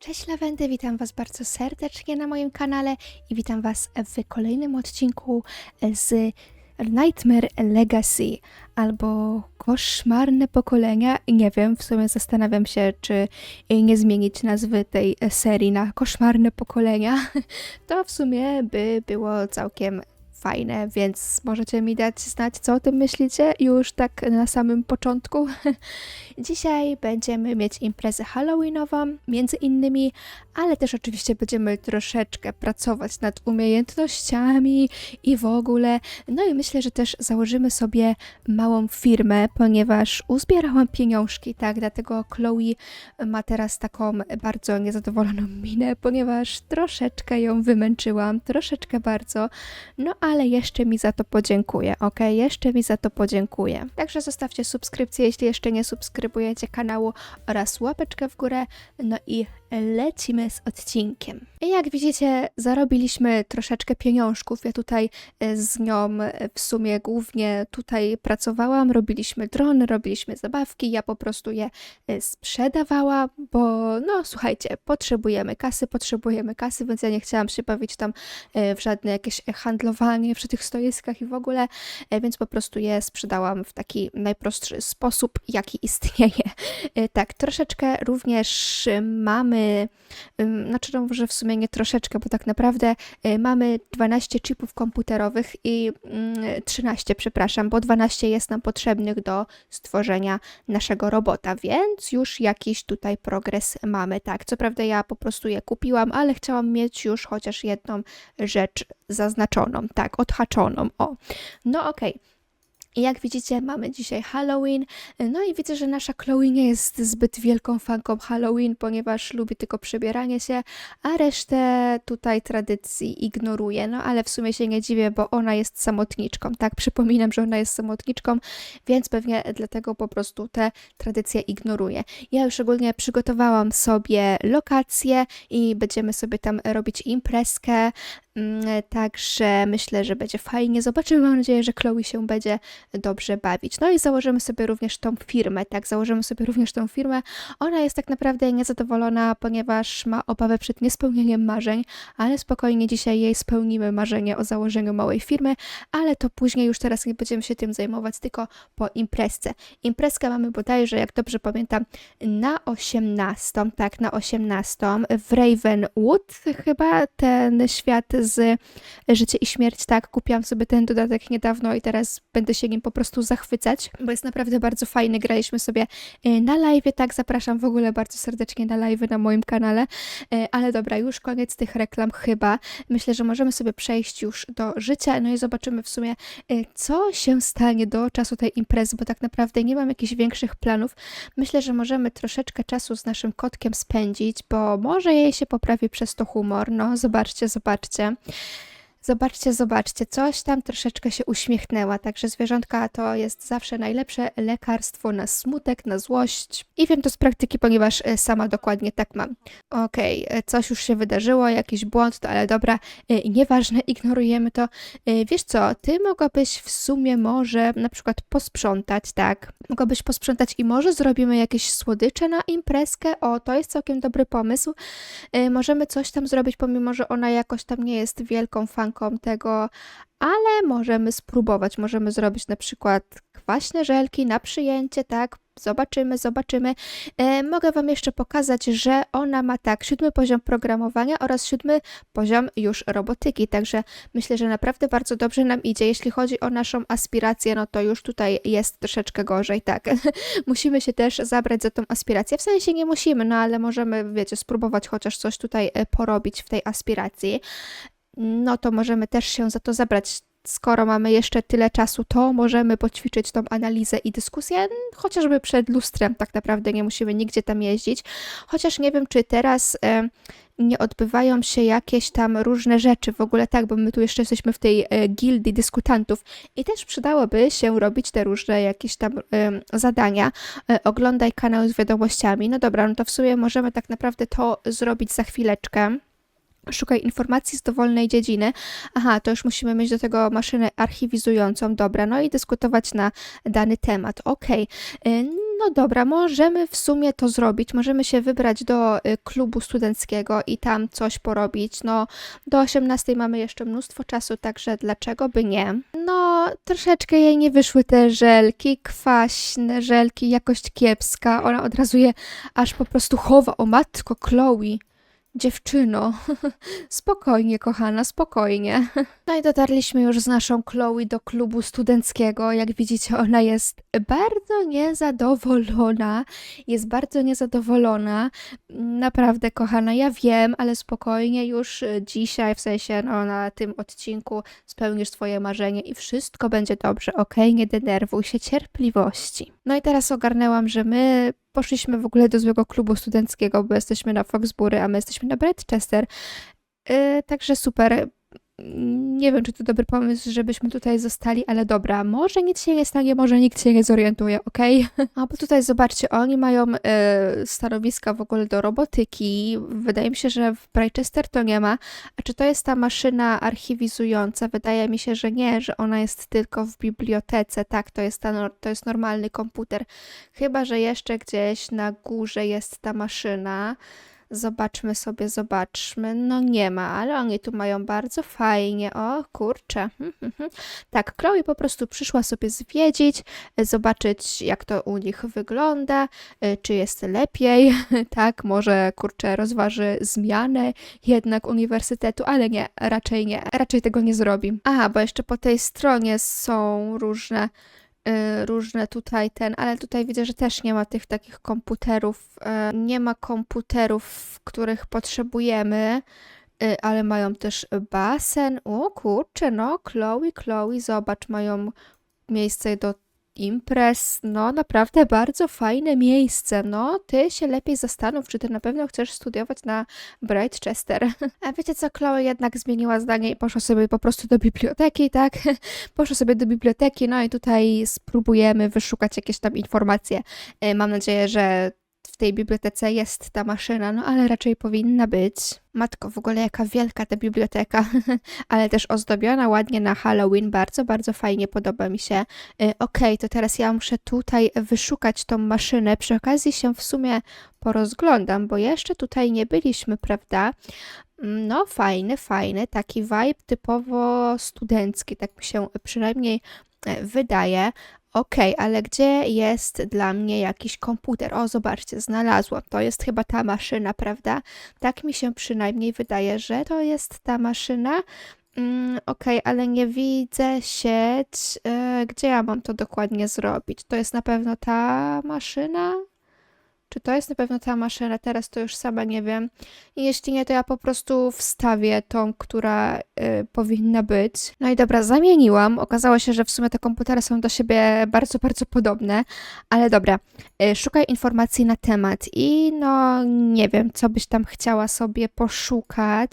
Cześć Lawendy, witam Was bardzo serdecznie na moim kanale i witam Was w kolejnym odcinku z Nightmare Legacy albo Koszmarne Pokolenia. Nie wiem, w sumie zastanawiam się, czy nie zmienić nazwy tej serii na Koszmarne Pokolenia. To w sumie by było całkiem fajne, więc możecie mi dać znać, co o tym myślicie już tak na samym początku. Dzisiaj będziemy mieć imprezę Halloweenową, między innymi, ale też oczywiście będziemy troszeczkę pracować nad umiejętnościami i w ogóle. No i myślę, że też założymy sobie małą firmę, ponieważ uzbierałam pieniążki, tak, dlatego Chloe ma teraz taką bardzo niezadowoloną minę, ponieważ troszeczkę ją wymęczyłam, troszeczkę bardzo, no ale jeszcze mi za to podziękuję, ok? Jeszcze mi za to podziękuję. Także zostawcie subskrypcję, jeśli jeszcze nie subskrybujecie kanału oraz łapeczkę w górę, no i lecimy z odcinkiem. Jak widzicie, zarobiliśmy troszeczkę pieniążków. Ja tutaj e, z nią e, w sumie głównie tutaj pracowałam, robiliśmy drony, robiliśmy zabawki, ja po prostu je e, sprzedawałam, bo no słuchajcie, potrzebujemy kasy, potrzebujemy kasy, więc ja nie chciałam się bawić tam w żadne jakieś handlowanie przy tych stoiskach i w ogóle, więc po prostu je sprzedałam w taki najprostszy sposób, jaki istnieje. Tak, troszeczkę również e, znaczy no może w sumie nie troszeczkę, bo tak naprawdę e, mamy 12 chipów komputerowych i mm, 13, przepraszam, bo 12 jest nam potrzebnych do stworzenia naszego robota, więc już jakiś tutaj progres mamy. Tak, co prawda ja po prostu je kupiłam, ale chciałam mieć już chociaż jedną rzecz zaznaczoną, tak, odhaczoną. O, no okej. I jak widzicie, mamy dzisiaj Halloween. No i widzę, że nasza Chloe nie jest zbyt wielką fanką Halloween, ponieważ lubi tylko przebieranie się, a resztę tutaj tradycji ignoruje. No ale w sumie się nie dziwię, bo ona jest samotniczką. Tak, przypominam, że ona jest samotniczką, więc pewnie dlatego po prostu te tradycje ignoruje. Ja już ogólnie przygotowałam sobie lokację i będziemy sobie tam robić imprezkę. Mm, Także myślę, że będzie fajnie. Zobaczymy. Mam nadzieję, że Chloe się będzie dobrze bawić. No i założymy sobie również tą firmę, tak? Założymy sobie również tą firmę. Ona jest tak naprawdę niezadowolona, ponieważ ma obawę przed niespełnieniem marzeń, ale spokojnie dzisiaj jej spełnimy marzenie o założeniu małej firmy, ale to później już teraz nie będziemy się tym zajmować, tylko po imprezce. Imprezkę mamy bodajże, jak dobrze pamiętam, na 18, tak, na 18 w Ravenwood chyba ten świat z Życie i Śmierć, tak, kupiłam sobie ten dodatek niedawno i teraz będę się nim po prostu zachwycać, bo jest naprawdę bardzo fajny, graliśmy sobie y, na live, tak, zapraszam w ogóle bardzo serdecznie na live na moim kanale, Y, ale dobra, już koniec tych reklam chyba, myślę, że możemy sobie przejść już do życia, no i zobaczymy w sumie, y, co się stanie do czasu tej imprezy, bo tak naprawdę nie mam jakichś większych planów, myślę, że możemy troszeczkę czasu z naszym kotkiem spędzić, bo może jej się poprawi przez to humor, no zobaczcie, zobaczcie. Zobaczcie, zobaczcie, coś tam troszeczkę się uśmiechnęła, także zwierzątka to jest zawsze najlepsze lekarstwo na smutek, na złość. I wiem to z praktyki, ponieważ e, sama dokładnie tak mam. Okej, e, coś już się wydarzyło, jakiś błąd, to ale dobra, e, nieważne, ignorujemy to. Wiesz co, ty mogłabyś w sumie może na przykład posprzątać, tak? Mogłabyś posprzątać i może zrobimy jakieś słodycze na imprezkę? O, to jest całkiem dobry pomysł. Możemy coś tam zrobić, pomimo że ona jakoś tam nie jest wielką fanką tego, ale możemy spróbować. Możemy zrobić na przykład kwaśne żelki na przyjęcie, tak? Zobaczymy, zobaczymy. E, mogę Wam jeszcze pokazać, że ona ma tak, siódmy poziom programowania oraz siódmy poziom już robotyki, także myślę, że naprawdę bardzo dobrze nam idzie. Jeśli chodzi o naszą aspirację, no to już tutaj jest troszeczkę gorzej, tak. musimy się też zabrać za tą aspirację. W sensie nie musimy, no ale możemy, wiecie, spróbować chociaż coś tutaj e, porobić w tej aspiracji. No to możemy też się za to zabrać. Skoro mamy jeszcze tyle czasu, to możemy poćwiczyć tą analizę i dyskusję, chociażby przed lustrem. Tak naprawdę nie musimy nigdzie tam jeździć. Chociaż nie wiem, czy teraz e, nie odbywają się jakieś tam różne rzeczy. W ogóle tak, bo my tu jeszcze jesteśmy w tej e, gildii dyskutantów i też przydałoby się robić te różne jakieś tam em, zadania. E, oglądaj kanał z wiadomościami. No dobra, no to w sumie możemy tak naprawdę to zrobić za chwileczkę. Szukaj informacji z dowolnej dziedziny. Aha, to już musimy mieć do tego maszynę archiwizującą. Dobra, no i dyskutować na dany temat. Okej. Y, No dobra, możemy w sumie to zrobić. Możemy się wybrać do y, klubu studenckiego i tam coś porobić. No, do 18 mamy jeszcze mnóstwo czasu, także dlaczego by nie? No, troszeczkę jej nie wyszły te żelki, kwaśne żelki, jakość kiepska. Ona od razu je aż po prostu chowa. O matko, Chloe. Dziewczyno, spokojnie, kochana, spokojnie. No i dotarliśmy już z naszą Chloe do klubu studenckiego. Jak widzicie, ona jest bardzo niezadowolona. Jest bardzo niezadowolona. Naprawdę, kochana, ja wiem, ale spokojnie już dzisiaj, w sensie no, na tym odcinku spełnisz swoje marzenie i wszystko będzie dobrze, okej? Nie denerwuj się, cierpliwości. No i teraz ogarnęłam, że my poszliśmy w ogóle do złego klubu studenckiego, bo jesteśmy na Foxbury, a my jesteśmy na Bradchester. Yy, także super. Nie wiem, czy to dobry pomysł, żebyśmy tutaj zostali, ale dobra, może nic się nie stanie, może nikt się nie zorientuje, okej? A bo tutaj zobaczcie, oni mają e, stanowiska w ogóle do robotyki. Wydaje mi się, że w Bradchester to nie ma. A czy to jest ta maszyna archiwizująca? Wydaje mi się, że nie, że ona jest tylko w bibliotece. Tak, to jest, ta, to jest normalny komputer. Chyba, że jeszcze gdzieś na górze jest ta maszyna. Zobaczmy sobie, zobaczmy. No nie ma, ale oni tu mają bardzo fajnie. O, kurczę. Hmm, hmm, hmm. Tak, Chloe po prostu przyszła sobie zwiedzić, e, zobaczyć jak to u nich wygląda, e, czy jest lepiej. Tak, może kurczę rozważy zmianę jednak uniwersytetu, ale nie, raczej nie, raczej tego nie zrobi. Aha, bo jeszcze po tej stronie są różne różne tutaj ten, ale tutaj widzę, że też nie ma tych takich komputerów, y, nie ma komputerów, których potrzebujemy, y, ale mają też basen. O kurczę, no, Chloe, Chloe, zobacz, mają miejsce do imprez, no naprawdę bardzo fajne miejsce, no ty się lepiej zastanów, czy ty na pewno chcesz studiować na Brightchester. A wiecie co, Chloe jednak zmieniła zdanie i poszła sobie po prostu do biblioteki, tak? Poszła sobie do biblioteki, no i tutaj spróbujemy wyszukać jakieś tam informacje. E, Mam nadzieję, że w tej bibliotece jest ta maszyna, no ale raczej powinna być. Matko, w ogóle jaka wielka ta biblioteka, ale też ozdobiona ładnie na Halloween, bardzo, bardzo fajnie, podoba mi się. Y, Okej, to teraz ja muszę tutaj wyszukać tą maszynę, przy okazji się w sumie porozglądam, bo jeszcze tutaj nie byliśmy, prawda? No fajny, fajny, taki vibe typowo studencki, tak mi się przynajmniej e, wydaje. Okej, ale gdzie jest dla mnie jakiś komputer? O, zobaczcie, znalazłam. To jest chyba ta maszyna, prawda? Tak mi się przynajmniej wydaje, że to jest ta maszyna. Mm, Okej, ale nie widzę sieć. E, gdzie ja mam to dokładnie zrobić? To jest na pewno ta maszyna? Czy to jest na pewno ta maszyna? Teraz to już sama nie wiem. I jeśli nie, to ja po prostu wstawię tą, która y, powinna być. No i dobra, zamieniłam. Okazało się, że w sumie te komputery są do siebie bardzo, bardzo podobne. Ale dobra, y, szukaj informacji na temat i no nie wiem, co byś tam chciała sobie poszukać,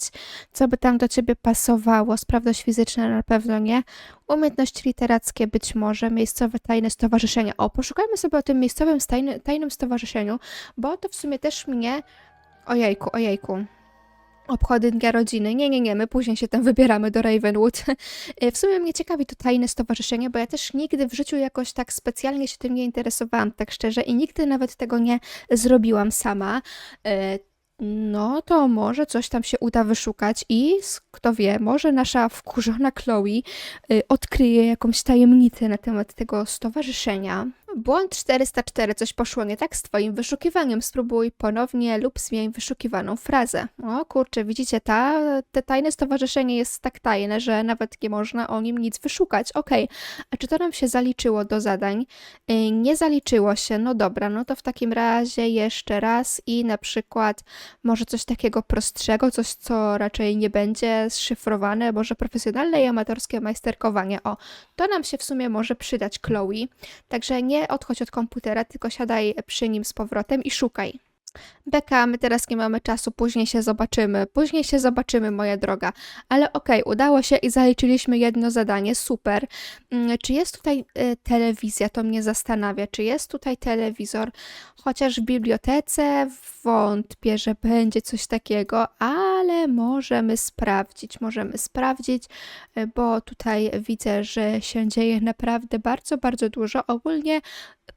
co by tam do ciebie pasowało. Sprawność fizyczna na pewno nie. Umiejętności literackie być może, miejscowe tajne stowarzyszenia. O, poszukajmy sobie o tym miejscowym tajny, tajnym stowarzyszeniu, bo to w sumie też mnie... Ojejku, ojejku. Obchody Dnia Rodziny. Nie, nie, nie, my później się tam wybieramy do Ravenwood. W sumie mnie ciekawi to tajne stowarzyszenie, bo ja też nigdy w życiu jakoś tak specjalnie się tym nie interesowałam, tak szczerze, i nigdy nawet tego nie zrobiłam sama. No to może coś tam się uda wyszukać i kto wie, może nasza wkurzona Chloe y, odkryje jakąś tajemnicę na temat tego stowarzyszenia. Błąd 404, coś poszło nie tak z twoim wyszukiwaniem. Spróbuj ponownie lub zmień wyszukiwaną frazę. O kurczę, widzicie, ta, te tajne stowarzyszenie jest tak tajne, że nawet nie można o nim nic wyszukać. Okej, a czy to nam się zaliczyło do zadań? Y, Nie zaliczyło się, no dobra, no to w takim razie jeszcze raz i na przykład może coś takiego prostszego, coś co raczej nie będzie szyfrowane, może profesjonalne i amatorskie majsterkowanie. O, to nam się w sumie może przydać, Chloe. Także nie odchodź od komputera, tylko siadaj przy nim z powrotem i szukaj. Beka, my teraz nie mamy czasu, później się zobaczymy. Później się zobaczymy, moja droga. Ale okej, udało się i zaliczyliśmy jedno zadanie, super. Mm, Czy jest tutaj y, telewizja? To mnie zastanawia. Czy jest tutaj telewizor? Chociaż w bibliotece wątpię, że będzie coś takiego, ale możemy sprawdzić, możemy sprawdzić, e, bo tutaj widzę, że się dzieje naprawdę bardzo, bardzo dużo. Ogólnie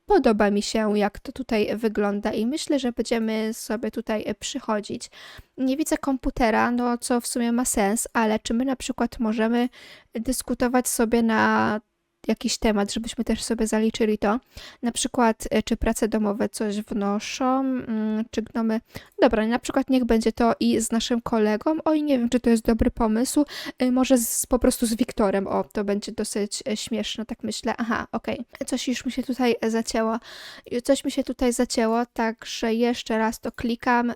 podoba mi się, jak to tutaj wygląda i myślę, że będziemy sobie tutaj e, przychodzić. Nie widzę komputera, no co w sumie ma sens, ale czy my na przykład możemy dyskutować sobie na jakiś temat, żebyśmy też sobie zaliczyli to. Na przykład, e, czy prace domowe coś wnoszą, mm, czy gnomy. Dobra, na przykład niech będzie to i z naszym kolegą. Oj, nie wiem, czy to jest dobry pomysł. E, Może z, po prostu z Wiktorem. O, to będzie dosyć e, śmieszne, tak myślę. Aha, okej. Coś już mi się tutaj zacięło. Coś mi się tutaj zacięło, także jeszcze raz to klikam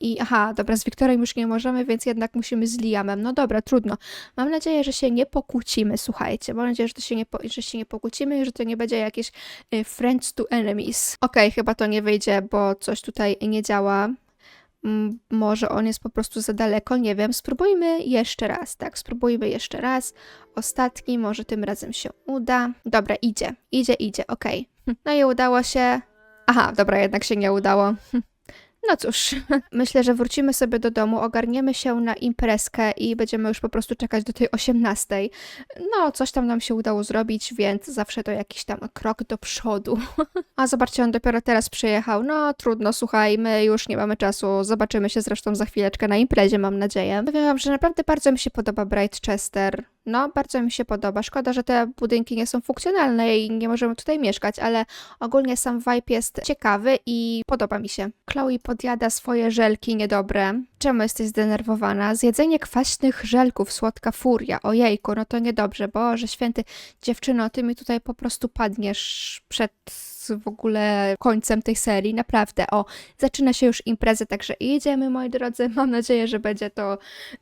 i aha, dobra, z Wiktorem już nie możemy, więc jednak musimy z Liamem. No dobra, trudno. Mam nadzieję, że się nie pokłócimy, słuchajcie. Mam nadzieję, że, to się, nie że się nie pokłócimy że to nie będzie jakieś y, friends to enemies. Okej, chyba to nie wyjdzie, bo coś tutaj nie działa. Może on jest po prostu za daleko, nie wiem. Spróbujmy jeszcze raz, tak? Spróbujmy jeszcze raz. Ostatni, może tym razem się uda. Dobra, idzie, idzie, idzie, okej. No i udało się. Aha, dobra, jednak się nie udało. No cóż, myślę, że wrócimy sobie do domu, ogarniemy się na imprezkę i będziemy już po prostu czekać do tej 18. No, coś tam nam się udało zrobić, więc zawsze to jakiś tam krok do przodu. A zobaczcie, on dopiero teraz przyjechał. No, trudno, słuchaj, my już nie mamy czasu. Zobaczymy się zresztą za chwileczkę na imprezie, mam nadzieję. Powiem wam, że naprawdę bardzo mi się podoba Brightchester. No, bardzo mi się podoba. Szkoda, że te budynki nie są funkcjonalne i nie możemy tutaj mieszkać, ale ogólnie sam vibe jest ciekawy i podoba mi się. Chloe podjada swoje żelki niedobre. Czemu jesteś zdenerwowana? Zjedzenie kwaśnych żelków, słodka furia. Ojejku, no to niedobrze. Boże święty, dziewczyno, ty mi tutaj po prostu padniesz przed w ogóle końcem tej serii, naprawdę. O, zaczyna się już impreza, także idziemy, moi drodzy. Mam nadzieję, że będzie to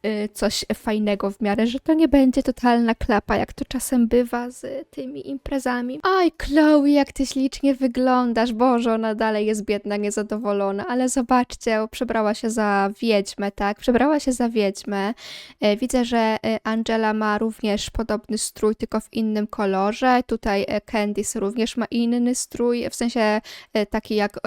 y, coś fajnego w miarę, że to nie będzie totalna klapa, jak to czasem bywa z tymi imprezami. Oj, Chloe, jak ty ślicznie wyglądasz. Boże, ona dalej jest biedna, niezadowolona, ale zobaczcie, przebrała się za wiedźmę, tak? Przebrała się za wiedźmę. E, Widzę, że e, Angela ma również podobny strój, tylko w innym kolorze. Tutaj e, Candice również ma inny strój, w sensie e, taki jak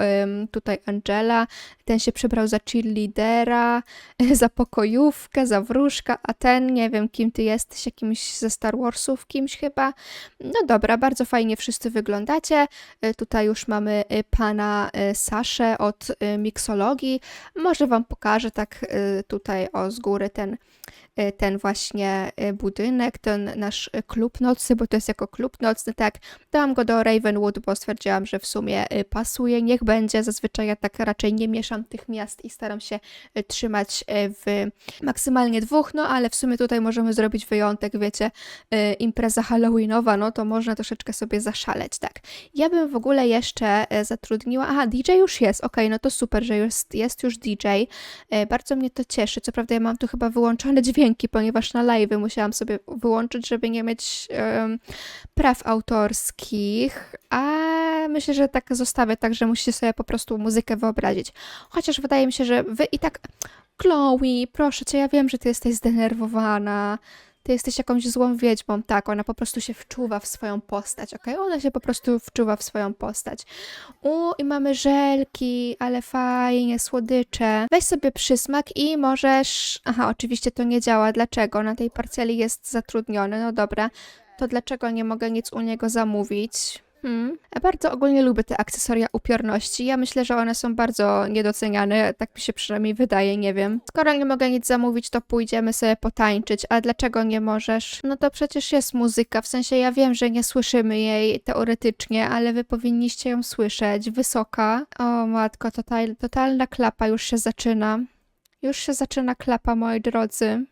tutaj Angela. Ten się przebrał za cheerleadera, za pokojówkę, za wróżka, a ten, nie wiem kim ty jesteś, jakimś ze Star Warsów, kimś chyba. No dobra, bardzo fajnie wszyscy wyglądacie. E, Tutaj już mamy e, pana Saszę od miksologii. Może wam pokażę tak tutaj o z góry ten ten właśnie e, budynek, ten nasz e, klub nocny, bo to jest jako klub nocny, tak. Dałam go do Ravenwood, bo stwierdziłam, że w sumie pasuje. Niech będzie. Zazwyczaj ja tak raczej nie mieszam tych miast i staram się trzymać w maksymalnie dwóch, no ale w sumie tutaj możemy zrobić wyjątek, wiecie, impreza halloweenowa, no to można troszeczkę sobie zaszaleć, tak. Ja bym w ogóle jeszcze zatrudniła, aha, DJ już jest, okej, no to super, że jest, jest już DJ. Bardzo mnie to cieszy. Co prawda ja mam tu chyba wyłączone dźwięki, ponieważ na live musiałam sobie wyłączyć, żeby nie mieć em, praw autorskich, a myślę, że tak zostawię, tak, że musicie sobie po prostu muzykę wyobrazić. Chociaż wydaje mi się, że wy i tak... Chloe, proszę cię, ja wiem, że ty jesteś zdenerwowana. Ty jesteś jakąś złą wiedźmą, tak, ona po prostu się wczuwa w swoją postać, okej? Ona się po prostu wczuwa w swoją postać. U, i mamy żelki, ale fajnie, słodycze. Weź sobie przysmak i możesz... Aha, oczywiście to nie działa. Dlaczego? Na tej parceli jest zatrudniony, no dobra. To dlaczego nie mogę nic u niego zamówić? Hmm. Bardzo ogólnie lubię te akcesoria upiorności. Ja myślę, że one są bardzo niedoceniane, tak mi się przynajmniej wydaje, nie wiem. Skoro nie mogę nic zamówić, to pójdziemy sobie potańczyć. A dlaczego nie możesz? No to przecież jest muzyka, w sensie ja wiem, że nie słyszymy jej teoretycznie, ale wy powinniście ją słyszeć. Wysoka. O matko, total, totalna klapa już się zaczyna. Już się zaczyna klapa, moi drodzy.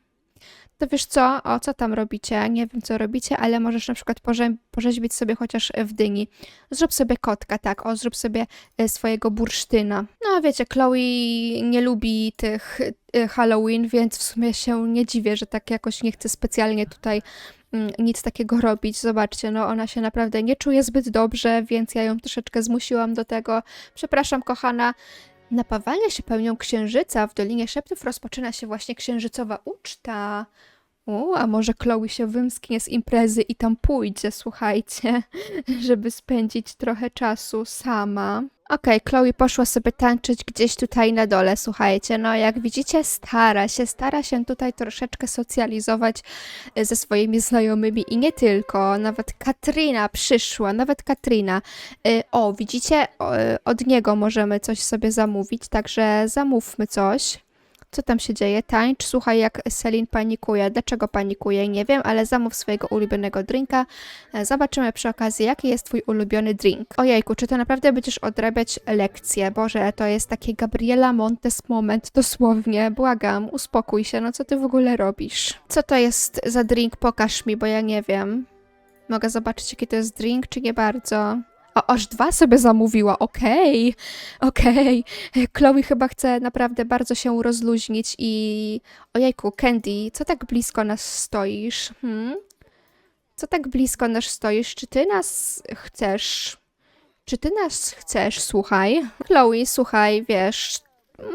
To wiesz co? O, co tam robicie? Nie wiem, co robicie, ale możesz na przykład porze- porzeźbić sobie chociaż w dyni. Zrób sobie kotka, tak, o, zrób sobie e, swojego bursztyna. No, wiecie, Chloe nie lubi tych e, Halloween, więc w sumie się nie dziwię, że tak jakoś nie chce specjalnie tutaj mm, nic takiego robić. Zobaczcie, no ona się naprawdę nie czuje zbyt dobrze, więc ja ją troszeczkę zmusiłam do tego. Przepraszam, kochana. Napawalnie się pełnią księżyca. W Dolinie Szeptów rozpoczyna się właśnie księżycowa uczta. U, a może Chloe się wymsknie z imprezy i tam pójdzie, słuchajcie, żeby spędzić trochę czasu sama. Okej, Chloe poszła sobie tańczyć gdzieś tutaj na dole, słuchajcie. No, jak widzicie, stara się, stara się tutaj troszeczkę socjalizować e, ze swoimi znajomymi i nie tylko. Nawet Katrina przyszła, nawet Katrina. E, O, widzicie, e, od niego możemy coś sobie zamówić, także zamówmy coś. Co tam się dzieje? Tańcz, słuchaj jak Selin panikuje. Dlaczego panikuje? Nie wiem, ale zamów swojego ulubionego drinka. E, Zobaczymy przy okazji, jaki jest twój ulubiony drink. Ojejku, czy to naprawdę będziesz odrabiać lekcje? Boże, to jest taki Gabriela Montes moment, dosłownie. Błagam, uspokój się, no co ty w ogóle robisz? Co to jest za drink? Pokaż mi, bo ja nie wiem. Mogę zobaczyć, jaki to jest drink, czy nie bardzo? O, aż dwa sobie zamówiła, okej, okej. Chloe chyba chce naprawdę bardzo się rozluźnić i... Ojejku, Candy, co tak blisko nas stoisz? Hmm? Co tak blisko nas stoisz? Czy ty nas chcesz? Czy ty nas chcesz? Słuchaj. Chloe, słuchaj, wiesz,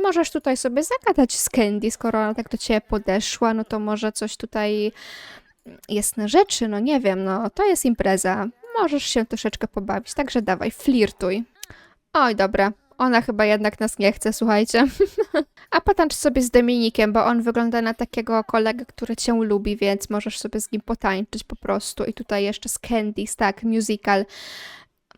możesz tutaj sobie zagadać z Candy, skoro ona tak do ciebie podeszła, no to może coś tutaj jest na rzeczy, no nie wiem, no to jest impreza. Możesz się troszeczkę pobawić, także dawaj, flirtuj. Oj, dobra. Ona chyba jednak nas nie chce, słuchajcie. A potańcz sobie z Dominikiem, bo on wygląda na takiego kolegę, który cię lubi, więc możesz sobie z nim potańczyć po prostu. I tutaj jeszcze z Candice, tak, musical.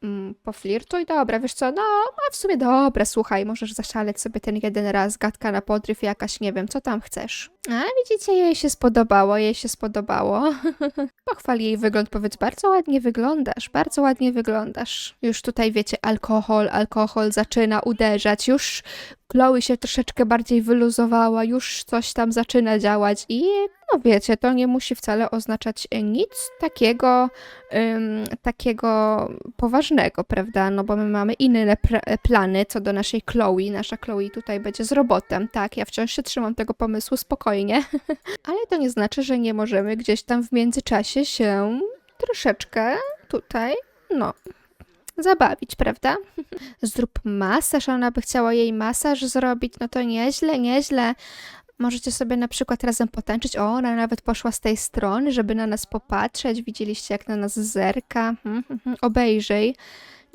Mm, poflirtuj, dobra, wiesz co, no, a w sumie dobra, słuchaj, możesz zaszaleć sobie ten jeden raz, gadka na podryw jakaś, nie wiem, co tam chcesz. A widzicie, jej się spodobało, jej się spodobało. Pochwal jej wygląd, powiedz, bardzo ładnie wyglądasz, bardzo ładnie wyglądasz. Już tutaj, wiecie, alkohol, alkohol zaczyna uderzać, już Chloe się troszeczkę bardziej wyluzowała, już coś tam zaczyna działać i no wiecie, to nie musi wcale oznaczać nic takiego, takiego poważnego, prawda? No bo my mamy inne plany co do naszej Chloe. Nasza Chloe tutaj będzie z robotem, tak? Ja wciąż się trzymam tego pomysłu spokojnie, ale to nie znaczy, że nie możemy gdzieś tam w międzyczasie się troszeczkę tutaj, no, zabawić, prawda? Zrób masaż, ona by chciała jej masaż zrobić, no to nieźle, nieźle. Możecie sobie na przykład razem potańczyć. O, ona nawet poszła z tej strony, żeby na nas popatrzeć. Widzieliście, jak na nas zerka. Hmm, hmm. Obejrzyj.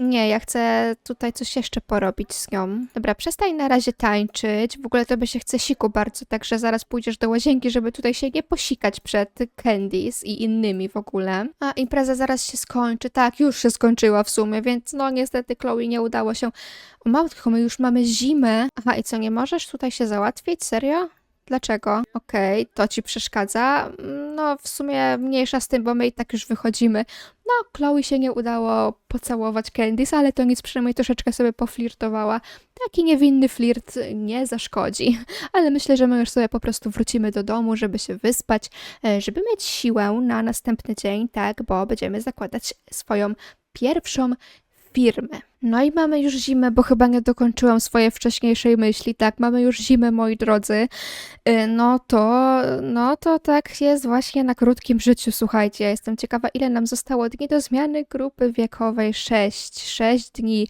Nie, ja chcę tutaj coś jeszcze porobić z nią. Dobra, przestań na razie tańczyć. W ogóle to by się chce siku bardzo, także zaraz pójdziesz do łazienki, żeby tutaj się nie posikać przed Candice i innymi w ogóle. A impreza zaraz się skończy. Tak, już się skończyła w sumie, więc no niestety Chloe nie udało się. O matko, my już mamy zimę. Aha, i co, nie możesz tutaj się załatwić? Serio? Dlaczego? Okej, to ci przeszkadza. No, w sumie mniejsza z tym, bo my i tak już wychodzimy. No, Chloe się nie udało pocałować Candice, ale to nic, przynajmniej troszeczkę sobie poflirtowała. Taki niewinny flirt nie zaszkodzi. Ale myślę, że my już sobie po prostu wrócimy do domu, żeby się wyspać, e, żeby mieć siłę na następny dzień, tak, bo będziemy zakładać swoją pierwszą firmę. No i mamy już zimę, bo chyba nie dokończyłam swojej wcześniejszej myśli, tak, mamy już zimę, moi drodzy. Y, No to, no to tak jest właśnie na krótkim życiu, słuchajcie. Ja jestem ciekawa, ile nam zostało dni do zmiany grupy wiekowej. Sześć, sześć dni.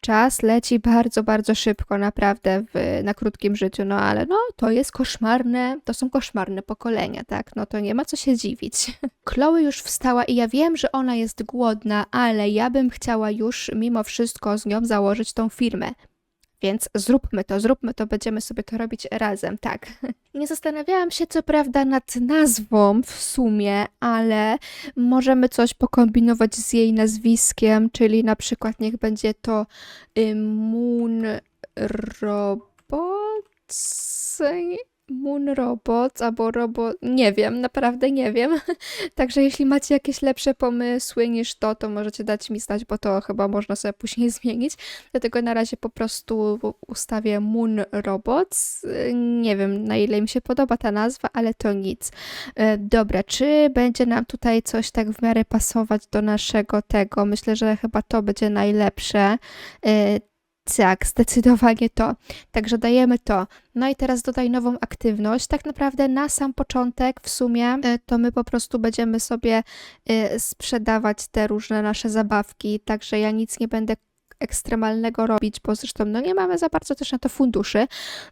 Czas leci bardzo, bardzo szybko, naprawdę w, na krótkim życiu, no ale no to jest koszmarne, to są koszmarne pokolenia, tak? No to nie ma co się dziwić. Chloe już wstała i ja wiem, że ona jest głodna, ale ja bym chciała już mimo wszystko z nią założyć tą firmę. Więc zróbmy to, zróbmy to, będziemy sobie to robić razem, tak. Nie zastanawiałam się co prawda nad nazwą w sumie, ale możemy coś pokombinować z jej nazwiskiem, czyli na przykład niech będzie to y, Moon Robots. Moon Robots albo Robot. Nie wiem, naprawdę nie wiem. Także jeśli macie jakieś lepsze pomysły niż to, to możecie dać mi znać, bo to chyba można sobie później zmienić. Dlatego na razie po prostu ustawię Moon Robots. Nie wiem na ile mi się podoba ta nazwa, ale to nic. E, Dobra, czy będzie nam tutaj coś tak w miarę pasować do naszego tego? Myślę, że chyba to będzie najlepsze. Tak, zdecydowanie to. Także dajemy to. No i teraz dodaj nową aktywność. Tak naprawdę na sam początek w sumie e, to my po prostu będziemy sobie e, sprzedawać te różne nasze zabawki, także ja nic nie będę ekstremalnego robić, bo zresztą no nie mamy za bardzo też na to funduszy.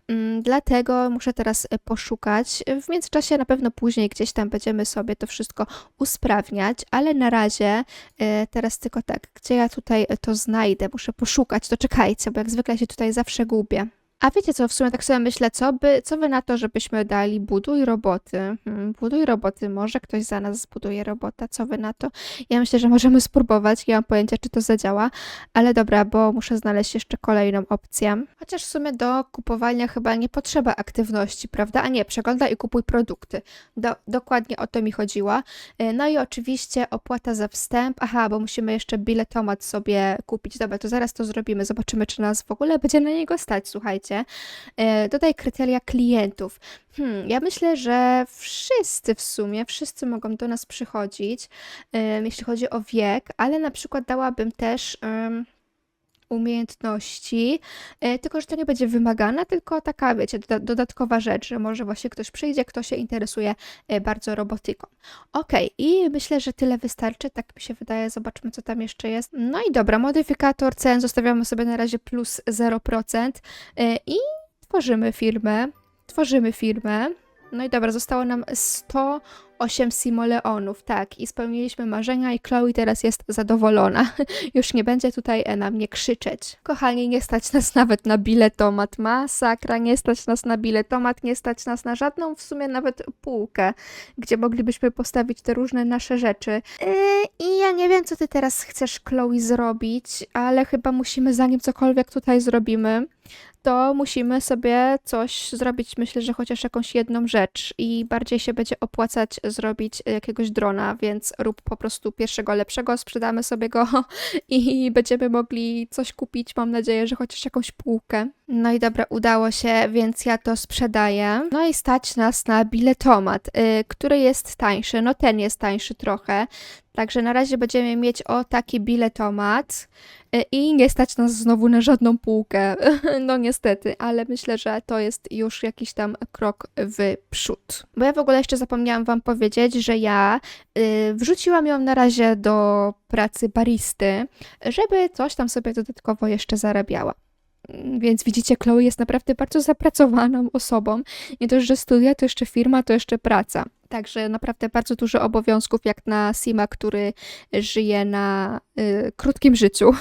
Mm, Dlatego muszę teraz e, poszukać. W międzyczasie na pewno później gdzieś tam będziemy sobie to wszystko usprawniać, ale na razie e, teraz tylko tak, gdzie ja tutaj to znajdę, muszę poszukać, to czekajcie, bo jak zwykle się tutaj zawsze gubię. A wiecie co, w sumie tak sobie myślę, co, by, co wy na to, żebyśmy dali buduj roboty? Hmm, buduj roboty, może ktoś za nas zbuduje robota, co wy na to? Ja myślę, że możemy spróbować, nie mam pojęcia, czy to zadziała, ale dobra, bo muszę znaleźć jeszcze kolejną opcję. Chociaż w sumie do kupowania chyba nie potrzeba aktywności, prawda? A nie, przeglądaj i kupuj produkty. Do, dokładnie o to mi chodziło. Y, No i oczywiście opłata za wstęp. Aha, bo musimy jeszcze biletomat sobie kupić. Dobra, to zaraz to zrobimy. Zobaczymy, czy nas w ogóle będzie na niego stać, słuchajcie. Y, Dodaj kryteria klientów. Hmm, ja myślę, że wszyscy w sumie, wszyscy mogą do nas przychodzić, ym, jeśli chodzi o wiek, ale na przykład dałabym też umiejętności, y, tylko że to nie będzie wymagana, tylko taka, wiecie, doda- dodatkowa rzecz, że może właśnie ktoś przyjdzie, kto się interesuje y, bardzo robotyką. Okej, i myślę, że tyle wystarczy, tak mi się wydaje. Zobaczmy, co tam jeszcze jest. No i dobra, modyfikator cen zostawiamy sobie na razie plus 0% y, i tworzymy firmę. Tworzymy firmę. No i dobra, zostało nam 108 simoleonów, tak, i spełniliśmy marzenia i Chloe teraz jest zadowolona. Już nie będzie tutaj e, na mnie krzyczeć. Kochani, nie stać nas nawet na biletomat, masakra, nie stać nas na biletomat, nie stać nas na żadną w sumie nawet półkę, gdzie moglibyśmy postawić te różne nasze rzeczy. Yy, I ja nie wiem, co ty teraz chcesz, Chloe, zrobić, ale chyba musimy, zanim cokolwiek tutaj zrobimy, to musimy sobie coś zrobić, myślę, że chociaż jakąś jedną rzecz i bardziej się będzie opłacać zrobić jakiegoś drona, więc rób po prostu pierwszego lepszego, sprzedamy sobie go i będziemy mogli coś kupić, mam nadzieję, że chociaż jakąś półkę. No i dobra, udało się, więc ja to sprzedaję. No i stać nas na biletomat, y, który jest tańszy, no ten jest tańszy trochę, Także na razie będziemy mieć o taki biletomat y, i nie stać nas znowu na żadną półkę. No niestety, ale myślę, że to jest już jakiś tam krok w przód. Bo ja w ogóle jeszcze zapomniałam wam powiedzieć, że ja y, wrzuciłam ją na razie do pracy baristy, żeby coś tam sobie dodatkowo jeszcze zarabiała. Więc widzicie, Chloe jest naprawdę bardzo zapracowaną osobą. Nie dość, że studia, to jeszcze firma, to jeszcze praca. Także naprawdę bardzo dużo obowiązków, jak na Sima, który żyje na y, krótkim życiu.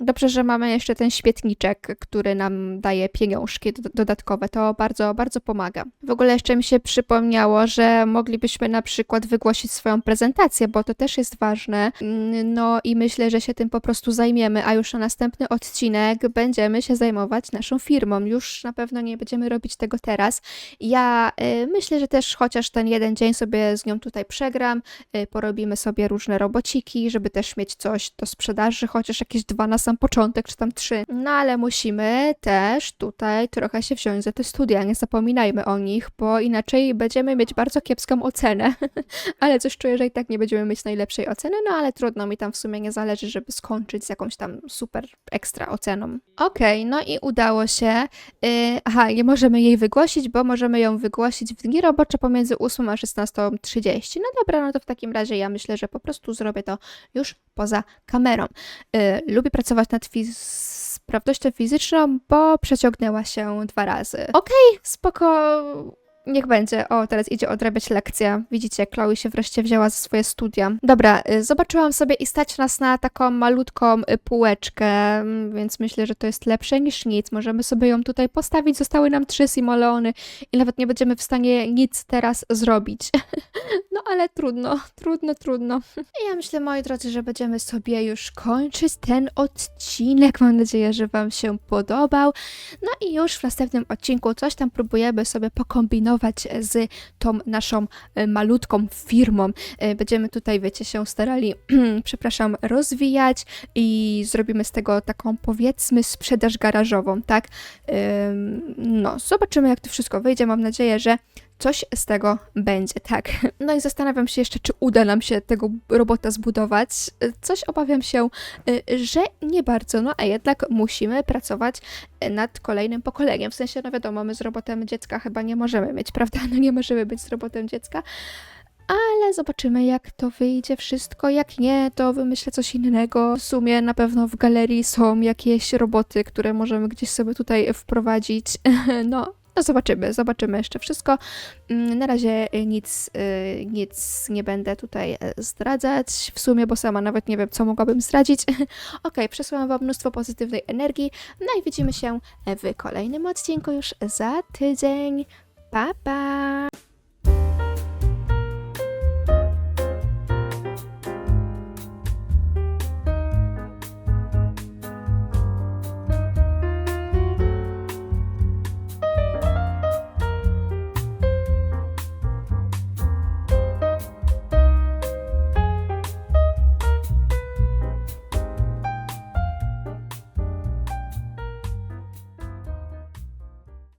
Dobrze, że mamy jeszcze ten świetniczek, który nam daje pieniążki do, dodatkowe. To bardzo, bardzo pomaga. W ogóle jeszcze mi się przypomniało, że moglibyśmy na przykład wygłosić swoją prezentację, bo to też jest ważne. Mm, No i myślę, że się tym po prostu zajmiemy, a już na następny odcinek będziemy się zajmować naszą firmą. Już na pewno nie będziemy robić tego teraz. Ja y, myślę, że też chociaż ten jeden dzień sobie z nią tutaj przegram, y, porobimy sobie różne robociki, żeby też mieć coś do sprzedaży, chociaż jakieś dwa na sam początek, czy tam trzy. No ale musimy też tutaj trochę się wziąć za te studia, nie zapominajmy o nich, bo inaczej będziemy mieć bardzo kiepską ocenę. ale coś czuję, że i tak nie będziemy mieć najlepszej oceny, no ale trudno, mi tam w sumie nie zależy, żeby skończyć z jakąś tam super ekstra oceną. Okej, no i udało się. Yy, aha, nie możemy jej wygłosić, bo możemy ją wygłosić w dni robocze pomiędzy 8 a 16.30. No dobra, no to w takim razie ja myślę, że po prostu zrobię to już poza kamerą. Yy, lubię pracować nad fiz- sprawnością fizyczną, bo przeciągnęła się dwa razy. Okej, spoko. Niech będzie. O, teraz idzie odrabiać lekcję. Widzicie, Chloe się wreszcie wzięła za swoje studia. Dobra, y, zobaczyłam sobie i stać nas na taką malutką y, półeczkę, mm, więc myślę, że to jest lepsze niż nic. Możemy sobie ją tutaj postawić. Zostały nam trzy simoleony i nawet nie będziemy w stanie nic teraz zrobić. No ale trudno, trudno, trudno. I ja myślę, moi drodzy, że będziemy sobie już kończyć ten odcinek. Mam nadzieję, że Wam się podobał. No i już w następnym odcinku coś tam próbujemy sobie pokombinować z tą naszą e, malutką firmą. E, Będziemy tutaj, wiecie, się starali, przepraszam, rozwijać i zrobimy z tego taką, powiedzmy, sprzedaż garażową, tak? No, zobaczymy, jak to wszystko wyjdzie. Mam nadzieję, że coś z tego będzie, tak. No i zastanawiam się jeszcze, czy uda nam się tego robota zbudować. Coś obawiam się, y, że nie bardzo, no a jednak musimy pracować nad kolejnym pokoleniem. W sensie, no wiadomo, my z robotem dziecka chyba nie możemy mieć, prawda? No nie możemy być z robotem dziecka. ale zobaczymy jak to wyjdzie wszystko. Jak nie, to wymyślę coś innego. W sumie na pewno w galerii są jakieś roboty, które możemy gdzieś sobie tutaj wprowadzić. No, no zobaczymy, zobaczymy jeszcze wszystko. Mm, Na razie y, nic, y, nic nie będę tutaj e, zdradzać w sumie, bo sama nawet nie wiem, co mogłabym zdradzić. Okej, przesłałam Wam mnóstwo pozytywnej energii. No i widzimy się w kolejnym odcinku już za tydzień. Pa, pa!